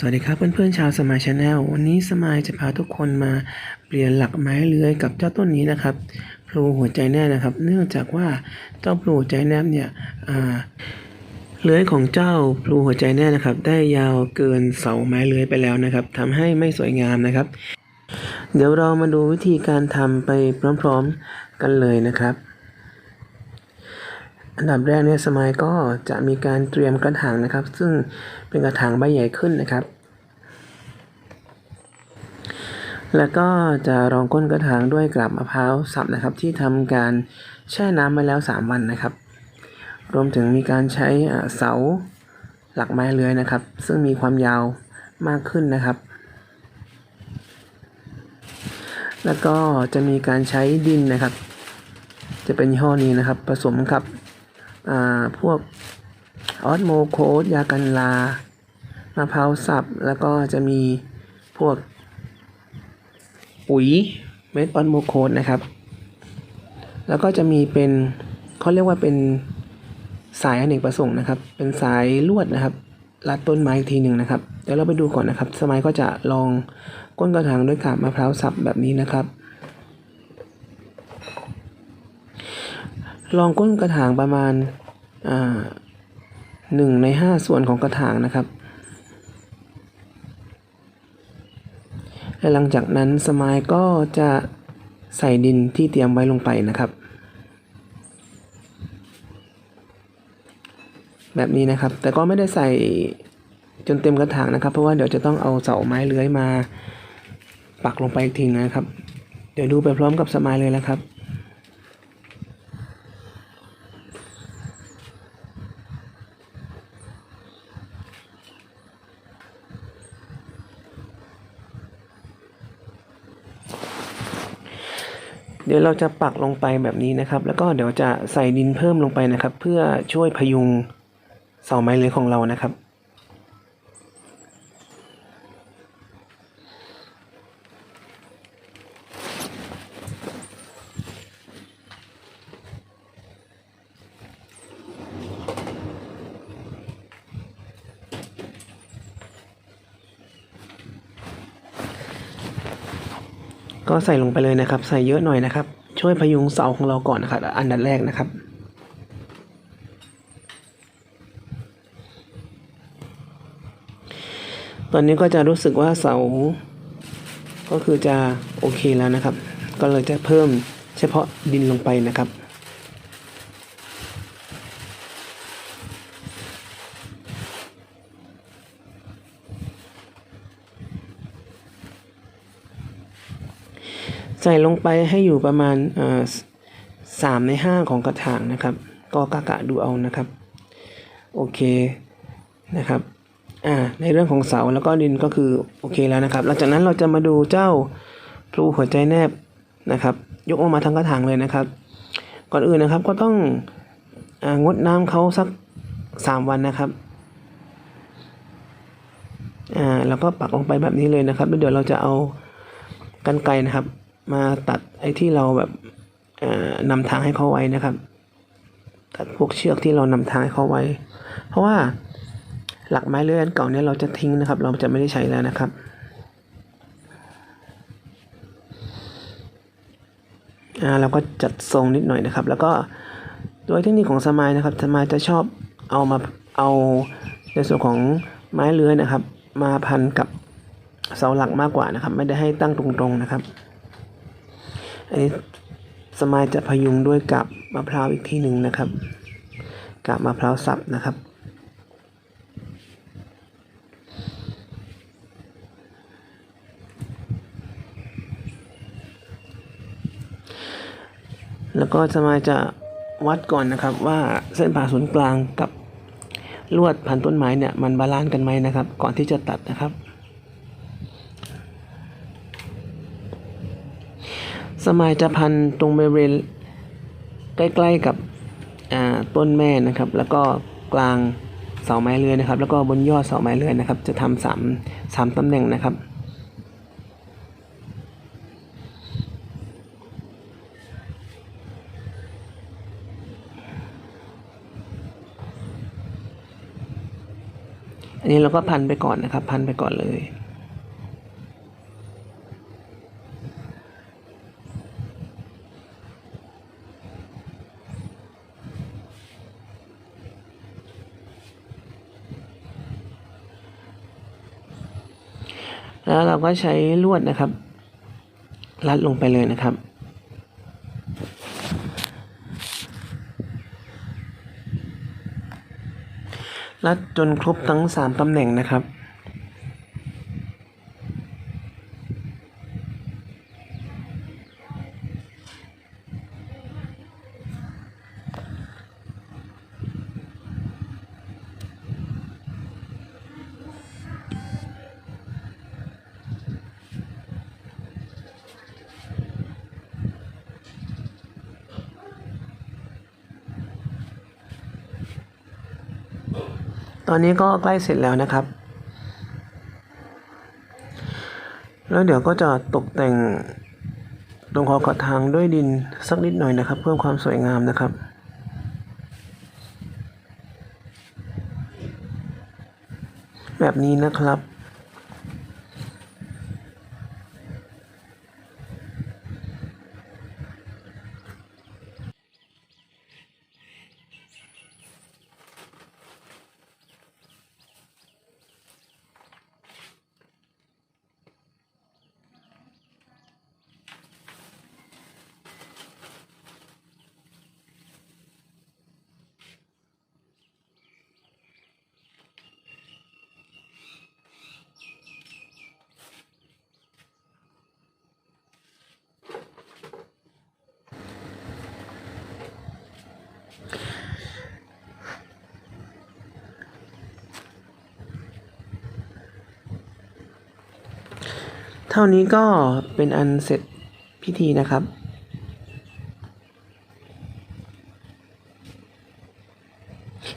สวัสดีครับเพื่อนๆชาวสมายชาแนลวันนี้สมายจะพาทุกคนมาเปลี่ยนหลักไม้เลื้อยกับเจ้าต้นนี้นะครับพลูหัวใจแน่นะครับ เนื่องจากว่าเจ้าพลูหัวใจแนบเนี่ยเลื้อยของเจ้าพลูหัวใจแน่นะครับ ได้ยาวเกินเสาไม้เลื้อยไปแล้วนะครับทำให้ไม่สวยงามนะครับ เดี๋ยวเรามาดูวิธีการทำไปพร้อม ๆกันเลยนะครับ อันดับแรกเนี่ยสมัยก็จะมีการเตรียมกระถางนะครับ ซึ่งเป็นกระถางใบใหญ่ขึ้นนะครับ แล้วก็จะรองก้นกระถางด้วยกลับมะพร้าวสับนะครับ ที่ทำการแช่น้ำมาแล้ว 3 วันนะครับ รวมถึงมีการใช้เสาหลักไม้เลื้อยนะครับ ซึ่งมีความยาวมากขึ้นนะครับ แล้วก็จะมีการใช้ดินนะครับ จะเป็นยี่ห้อนี้นะครับ ผสมกับ อ่าพวกออสโมโคสยากันลามะพร้าวสับ แล้วก็จะมีพวกปุ๋ยเม็ดออสโมโคสนะครับ แล้วก็จะมีเป็นเขาเรียกว่าเป็นสายอเนกประสงค์นะครับ เป็นสายลวดนะครับ รัดต้นไม้อีกทีหนึ่งนะครับ เดี๋ยวเราไปดูก่อนนะครับ สมัยก็จะลองก้นกระถางด้วยกาบมะพร้าวสับแบบนี้นะครับ ลองก้นกระถางประมาณหนึ่งในห้าส่วนของกระถางนะครับ และหลังจากนั้นสมายก็จะใส่ดินที่เตรียมไว้ลงไปนะครับ แบบนี้นะครับ แต่ก็ไม่ได้ใส่จนเต็มกระถางนะครับ เพราะว่าเดี๋ยวจะต้องเอาเสาไม้เลื้อยมาปักลงไปอีกทีนะครับ เดี๋ยวดูไปพร้อมกับสมายเลยแล้วครับ เดี๋ยวเราจะปักลงไปแบบนี้นะครับ แล้วก็เดี๋ยวจะใส่ดินเพิ่มลงไปนะครับ เพื่อช่วยพยุงเสาไม้เลื้อยของเรานะครับ ก็ใส่ลงไปเลยนะครับ ใส่เยอะหน่อยนะครับ ช่วยพยุงเสาของเราก่อนนะครับ อันดับแรกนะครับตอนนี้ก็จะรู้สึกว่าเสา ก็คือจะโอเคแล้วนะครับ ก็เลยจะเพิ่มเฉพาะดินลงไปนะครับ ใส่ลงไปให้อยู่ประมาณสามในห้าของกระถางนะครับ ก็กะกะดูเอานะครับ โอเคนะครับอ่าในเรื่องของเสาแล้วก็ดินก็คือโอเคแล้วนะครับ หลังจากนั้นเราจะมาดูเจ้าพลูหัวใจแนบนะครับ ยกออกมาทั้งกระถางเลยนะครับ ก่อนอื่นนะครับก็ต้ององดน้ำเขาสักสามวันนะครับอ่าแล้วก็ปักลงไปแบบนี้เลยนะครับแล้วเดี๋ยวเราจะเอากันไกรนะครับ มาตัดไอ้ที่เราแบบนำทางให้เขาไว้นะครับ ตัดพวกเชือกที่เรานำทางให้เขาไว้ เพราะว่าหลักไม้เลื่อยอันเก่าเนี่ยเราจะทิ้งนะครับ เราจะไม่ได้ใช้แล้วนะครับ อ่าเราก็จัดทรงนิดหน่อยนะครับ แล้วก็โดยเทคนิคของสมายนะครับ สมายจะชอบเอามาเอาในส่วนของไม้เลื้อยนะครับ มาพันกับเสาหลักมากกว่านะครับ ไม่ได้ให้ตั้งตรงๆนะครับ อันนี้สมายจะพยุงด้วยกับมะพร้าวอีกทีหนึ่งนะครับกับมะพร้าวสับนะครับ แล้วก็สมายจะวัดก่อนนะครับว่าเส้นผ่าศูนย์กลางกับลวดพันต้นไม้เนี่ยมันบาลานซ์กันไหมนะครับ ก่อนที่จะตัดนะครับ สมายจะพันตรงบริเวณใกล้ๆกับต้นแม่นะครับ แล้วก็กลางเสาไม้เลื้อนะครับ แล้วก็บนยอดเสาไม้เลื้อนะครับ จะทำสามสามตำแหน่งนะครับอันนี้เราก็พันไปก่อนนะครับ พันไปก่อนเลย แล้วเราก็ใช้ลวดนะครับ รัดลงไปเลยนะครับ รัดจนครบทั้งสามตำแหน่งนะครับ ตอนนี้ก็ใกล้เสร็จแล้วนะครับ แล้วเดี๋ยวก็จะตกแต่งตรงคอกระทางด้วยดินสักนิดหน่อยนะครับ เพิ่มความสวยงามนะครับแบบนี้นะครับ เท่านี้ก็เป็นอันเสร็จพิธีนะครับ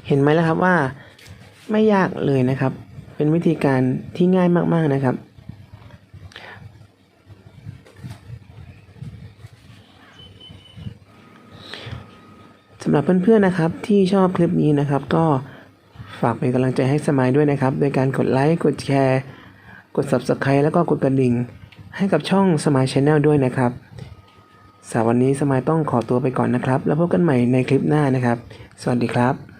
เห็นไหมล่ะครับว่าไม่ยากเลยนะครับ เป็นวิธีการที่ง่ายมาก ๆนะครับ สำหรับเพื่อนๆนะครับ ที่ชอบคลิปนี้นะครับ ก็ฝากเป็นกำลังใจให้สมายด้วยนะครับ โดยการกดไลค์ กดแชร์ กด Subscribe แล้วก็กดกระดิ่ง ให้กับช่องสมายช n แนลด้วยนะครับสำหรับวันนี้สมายต้องขอตัวไปก่อนนะครับ แล้วพบกันใหม่ในคลิปหน้านะครับ สวัสดีครับ